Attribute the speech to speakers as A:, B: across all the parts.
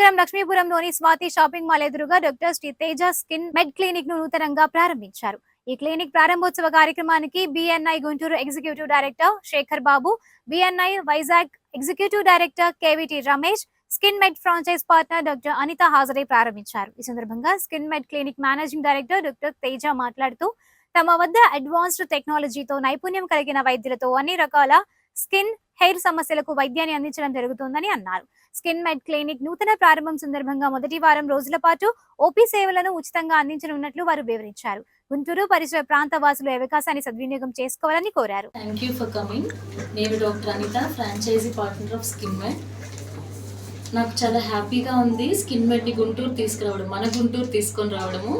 A: నగరం లక్ష్మీపురంలోని Swathi shopping mall ఎదురుగా doctor Sri Teja skin med క్లినిక్ను నూతనంగా ప్రారంభించారు. ఈ క్లినిక్ ప్రారంభోత్సవ కార్యక్రమానికి BNI Guntur executive director Shekar Babu BNI Vizag executive director KVT Ramesh skin med franchise partner doctor Anitha హాజరై ప్రారంభించారు. ఈ సందర్భంగా skin med clinic managing director doctor Teja మాట్లాడుతూ తమ వద్ద అడ్వాన్స్డ్ టెక్నాలజీతో నైపుణ్యం కలిగిన వైద్యులతో అన్ని రకాల స్కిన్ హెయిర్ సమస్యలకు వైద్యాన్ని అందించడం జరుగుతుందని అన్నారు. స్కిన్ మెడ్ క్లినిక్ నూతన ప్రారంభం సందర్భంగా మొదటి వారం రోజుల పాటు ఓపీ సేవలను ఉచితంగా అందించనున్నట్లు వారు వివరించారు. గుంటూరు పరిసర ప్రాంత వాసులు అవకాశాన్ని సద్వినియోగం చేసుకోవాలని కోరారు.
B: థ్యాంక్ యూ ఫర్ కమింగ్ నేను doctor Anitha franchisee partner of skin med నాకు చాలా హ్యాపీగా ఉంది స్కిన్ మెడ్ని గుంటూరు తీసుకురావడం మన గుంటూరు తీసుకొని రావడము.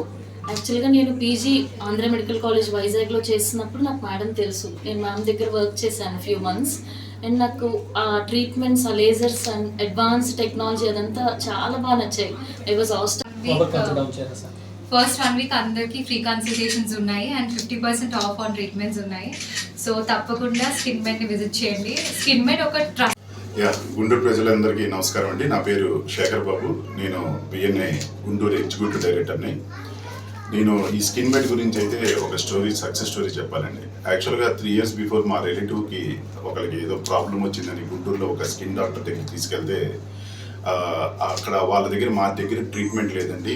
B: యాక్చువల్గా నేను పీజీ ఆంధ్ర మెడికల్ కాలేజ్ వైజాగ్లో చేసినప్పుడు నాకు మేడం తెలుసు. నేను మ్యామ్ దగ్గర వర్క్ చేశాను ఫ్యూ మంత్స్ అండ్ నాకు ఆ ట్రీట్మెంట్స్ ఆ లేజర్స్ అండ్ అడ్వాన్స్ టెక్నాలజీ అదంతా చాలా బాగా నచ్చాయి. I was last
C: week first one week అందరికి ఫ్రీ కన్సల్టేషన్స్ ఉన్నాయి and fifty percent off on treatments ఉన్నాయి. సో తప్పకుండా స్కిన్ మెడ్ని విజిట్ చేయండి. స్కిన్ మెడ్ ఒక ట్రస్ట్
D: యా గుంటూరు ప్రజలందరికీ నమస్కారం అండి. నా పేరు శేఖర్ బాబు. నేను బిఎన్ఐ గుంటూరు ఎగ్జిక్యూటివ్ డైరెక్టర్ని నేను ఈ స్కిన్ బెడ్ గురించి అయితే ఒక స్టోరీ సక్సెస్ స్టోరీ చెప్పాలండి. యాక్చువల్గా త్రీ ఇయర్స్ బిఫోర్ మా రిలేటివ్కి ఒకరికి ఏదో ప్రాబ్లం వచ్చిందని గుంటూరులో ఒక స్కిన్ డాక్టర్ దగ్గర తీసుకెళ్తే అక్కడ వాళ్ళ దగ్గర మా దగ్గర ట్రీట్మెంట్ లేదండి.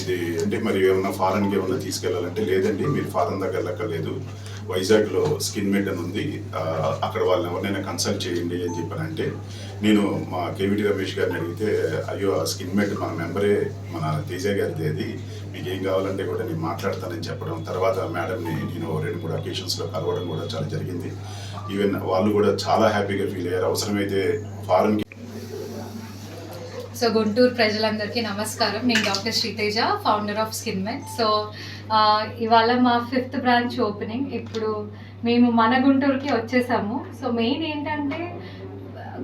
D: ఇది అంటే మరి ఏమన్నా ఫారెన్కి ఏమన్నా తీసుకెళ్ళాలంటే లేదండి. మీరు ఫారెన్ దగ్గర వెళ్ళక్కర్లేదు. వైజాగ్లో స్కిన్ మెడ్ అని ఉంది. అక్కడ వాళ్ళని ఎవరినైనా కన్సల్ట్ చేయండి అని చెప్పానంటే నేను మా కేవిటి రమేష్ గారిని అడిగితే అయ్యో ఆ స్కిన్ మెడ్ మన మెంబరే మన తేజ గారిది అది. మీకు ఏం కావాలంటే కూడా నేను మాట్లాడతానని చెప్పడం తర్వాత మేడంని నేను రెండు మూడు అకేషన్స్లో కలవడం కూడా చాలా జరిగింది. ఈవెన్ వాళ్ళు కూడా చాలా హ్యాపీగా ఫీల్ అయ్యారు. అవసరమైతే ఫారెన్కి
C: సో గుంటూరు ప్రజలందరికీ నమస్కారం. నేను doctor Sriteja founder of skin med so ఇవాళ మా ఫిఫ్త్ బ్రాంచ్ ఓపెనింగ్ ఇప్పుడు మేము మన గుంటూరుకి వచ్చేసాము. సో మెయిన్ ఏంటంటే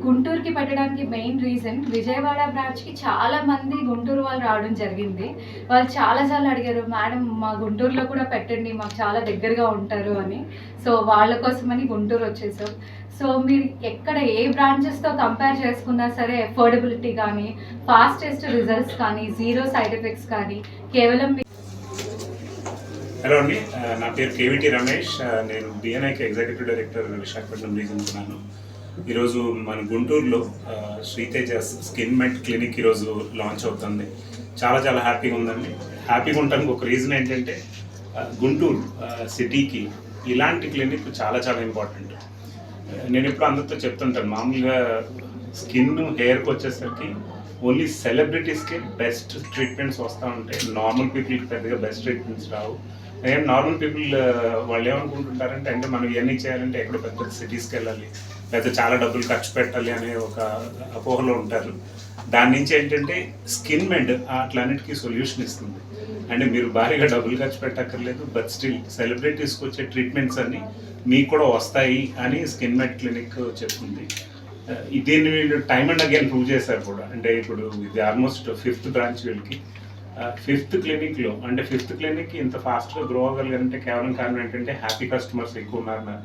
C: గుంటూరుకి పెట్టడానికి మెయిన్ రీజన్ విజయవాడ బ్రాంచ్కి చాలా మంది గుంటూరు వాళ్ళు రావడం జరిగింది. వాళ్ళు చాలాసార్లు అడిగారు మేడం మా గుంటూరులో కూడా పెట్టండి మాకు చాలా దగ్గరగా ఉంటారు అని. సో వాళ్ళ కోసమని గుంటూరు వచ్చేసాం. సో మీరు ఎక్కడ ఏ బ్రాంచెస్తో కంపేర్ చేసుకున్నా సరే అఫోర్డబిలిటీ కానీ ఫాస్టెస్ట్ రిజల్ట్స్ కానీ జీరో సైడ్ ఎఫెక్ట్స్ కానీ కేవలం
E: హలో అండి. నా పేరు కేవిటి రమేష్. నేను బిఎన్ఐకి ఎగ్జిక్యూటివ్ డైరెక్టర్ విశాఖపట్నం రీజన్ ఉన్నాను ఈరోజు మన గుంటూరులో శ్రీతేజ స్కిన్ మెట్ క్లినిక్ ఈరోజు లాంచ్ అవుతుంది. చాలా చాలా హ్యాపీగా ఉందండి. హ్యాపీగా ఉండడానికి ఒక రీజన్ ఏంటంటే గుంటూరు సిటీకి ఇలాంటి క్లినిక్ చాలా చాలా ఇంపార్టెంట్. నేను ఇప్పుడు అందరితో చెప్తుంటాను మామూలుగా స్కిన్ హెయిర్కి వచ్చేసరికి ఓన్లీ సెలబ్రిటీస్కి బెస్ట్ ట్రీట్మెంట్స్ వస్తూ ఉంటాయి. నార్మల్ పీపుల్కి పెద్దగా బెస్ట్ ట్రీట్మెంట్స్ రావు. ఏం నార్మల్ పీపుల్ వాళ్ళు ఏమనుకుంటుంటారంటే అంటే మనం ఇవన్నీ చేయాలంటే ఎక్కడో పెద్ద సిటీస్కి వెళ్ళాలి లేకపోతే చాలా డబ్బులు ఖర్చు పెట్టాలి అనే ఒక అపోహలో ఉంటారు. దాని నుంచి ఏంటంటే స్కిన్ మెడ్ అట్లన్నిటికీ సొల్యూషన్ ఇస్తుంది. అంటే మీరు భారీగా డబ్బులు ఖర్చు పెట్టక్కర్లేదు బట్ స్టిల్ సెలబ్రిటీస్కి వచ్చే ట్రీట్మెంట్స్ అన్ని మీకు కూడా వస్తాయి అని స్కిన్ మెడ్ క్లినిక్ చెప్తుంది. దీన్ని వీళ్ళు టైమ్ అండ్ అగైన్ ప్రూవ్ చేశారు కూడా. అంటే ఇప్పుడు ఇది ఆల్మోస్ట్ ఫిఫ్త్ బ్రాంచ్ వీళ్ళకి. ఫిఫ్త్ క్లినిక్లో అంటే ఫిఫ్త్ క్లినిక్ ఇంత ఫాస్ట్గా గ్రో అవ్వగలిగారంటే కేవలం కారణం ఏంటంటే హ్యాపీ కస్టమర్స్ ఎక్కువ ఉన్నారు